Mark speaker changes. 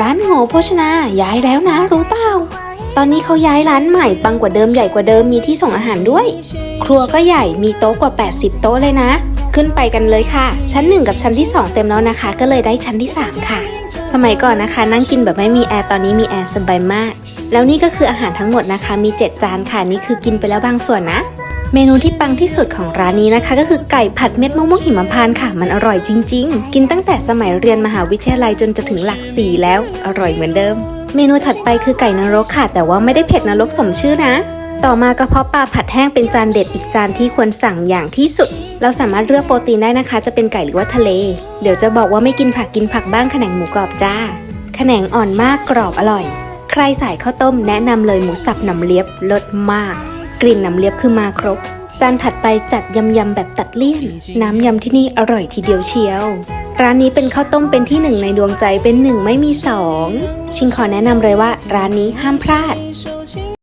Speaker 1: ร้านโหโภชนาย้ายแล้วนะรู้เปล่า ตอนนี้เขาย้ายร้านใหม่ปังกว่าเดิมใหญ่กว่าเดิมมีที่ส่งอาหารด้วย ครัวก็ใหญ่มีโต๊ะกว่า 80 โต๊ะเลยนะ ขึ้นไปกันเลยค่ะ ชั้น 1 กับชั้นที่ 2 เต็มแล้วนะคะ ก็เลยได้ชั้นที่ 3 ค่ะ สมัยก่อนนะคะ นั่งกินแบบไม่มีแอร์ตอนนี้มีแอร์สบายมาก แล้วนี่ก็คืออาหารทั้งหมดนะคะ มี 7 จานค่ะนี่คือกินไปแล้วบางส่วนนะ เมนูที่ปังที่สุดของร้านนี้นะคะ ก็คือไก่ผัดเม็ดมะม่วงหิมพานต์ค่ะ มันอร่อยจริง ๆ กินตั้งแต่สมัยเรียนมหาวิทยาลัยจนจะถึงหลักสี่แล้ว อร่อยเหมือนเดิม เมนูถัดไปคือไก่นรกค่ะ แต่ว่าไม่ได้เผ็ดนรกสมชื่อนะ ต่อมากระเพาะปลาผัดแห้งเป็นจานเด็ดอีกจานที่ควรสั่งอย่างที่สุด เราสามารถเลือกโปรตีนได้นะคะ จะเป็นไก่หรือว่าทะเล เดี๋ยวจะบอกว่าไม่กินผักกินผักบ้างแขนงหมูกรอบจ้าแขนงอ่อนมากกรอบอร่อย ใครสายข้าวต้มแนะนำเลยหมูสับหนำเลียบรสมาก กลิ่นน้ำเลียบคือมาครบ จานถัดไปจัดยำยำแบบตัดเลี่ยน น้ำยำที่นี่อร่อยทีเดียวเชียว ร้านนี้เป็นข้าวต้มเป็นที่หนึ่งในดวงใจเป็นหนึ่งไม่มีสอง ชิงขอแนะนำเลยว่าร้านนี้ห้ามพลาด